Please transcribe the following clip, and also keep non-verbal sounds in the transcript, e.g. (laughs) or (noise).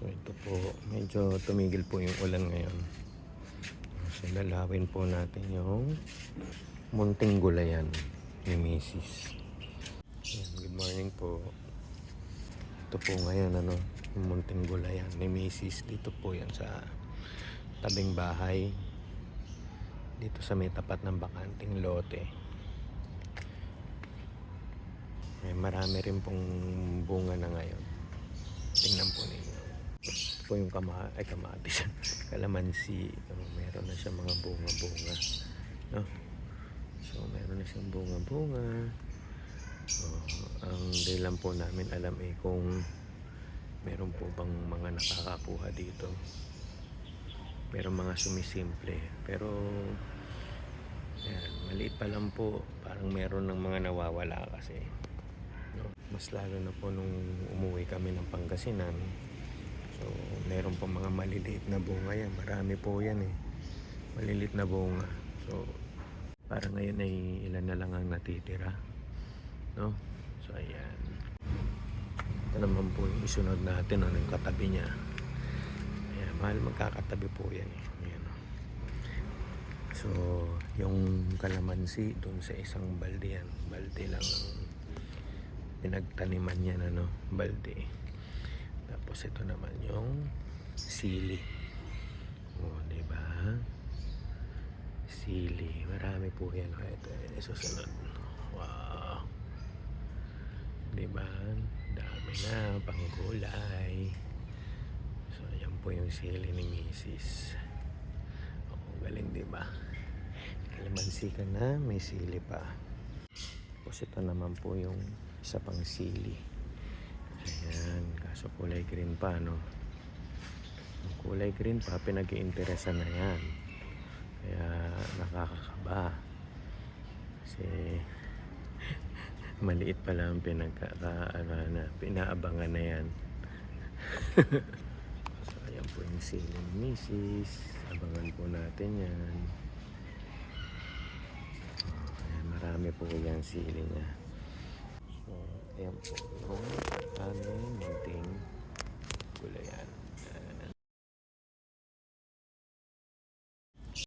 So ito po, medyo tumigil po yung ulan ngayon. So lalawin po natin yung munting gulayan ni Mrs. Good morning po. Ito po ngayon ano, yung munting gulayan ni Mrs. Dito po yan sa tabing bahay. Dito sa may tapat ng bakanting lote. May marami rin pong bunga na ngayon. Tingnan po ninyo. Po yung kama ay kamatis. (laughs) Kalamansi. Oh, meron na siya mga bunga-bunga. No? So, meron na siyang bunga-bunga. So, ang di lang po namin alam eh kung meron po bang mga nakakakuha dito. Meron mga sumisimple. Pero, yan, maliit pa lang po. Parang meron ng mga nawawala kasi. No? Mas lalo na po nung umuwi kami ng Pangasinan. So, meron pa mga maliliit na bunga yan. Marami po yan eh. Maliliit na bunga. So, parang ngayon ay ilan na lang ang natitira. No? So, ayan. Ito naman po yung isunod natin. Ano yung katabi niya. Ayan, mahal magkakatabi po yan eh. Ayan, oh. So, yung kalamansi doon sa isang balde yan. Balde lang ang pinagtaniman niya na no, balde. Tapos ito naman yung sili. Oh, di ba? Sili. Marami po yan. Ito yung susunod. Wow. Di ba? Dami na pangkulay. So, yan po yung sili ni Mrs. Oh, galing di ba? Kalamansi ka na, may sili pa. Tapos ito naman po yung isa pang sili. Ayan, kaso kulay green pa, no? Ang kulay green pa, pinag-iinteresan na yan. Kaya nakakakaba. Kasi (laughs) maliit pa lang pinagkaka, ano, na, pinaabangan na yan. (laughs) so, ayan po yung sili ni Mrs. Abangan po natin yan. Oh, ayan, marami po yung sili niya. So, ayan po yung aming munting gulayan.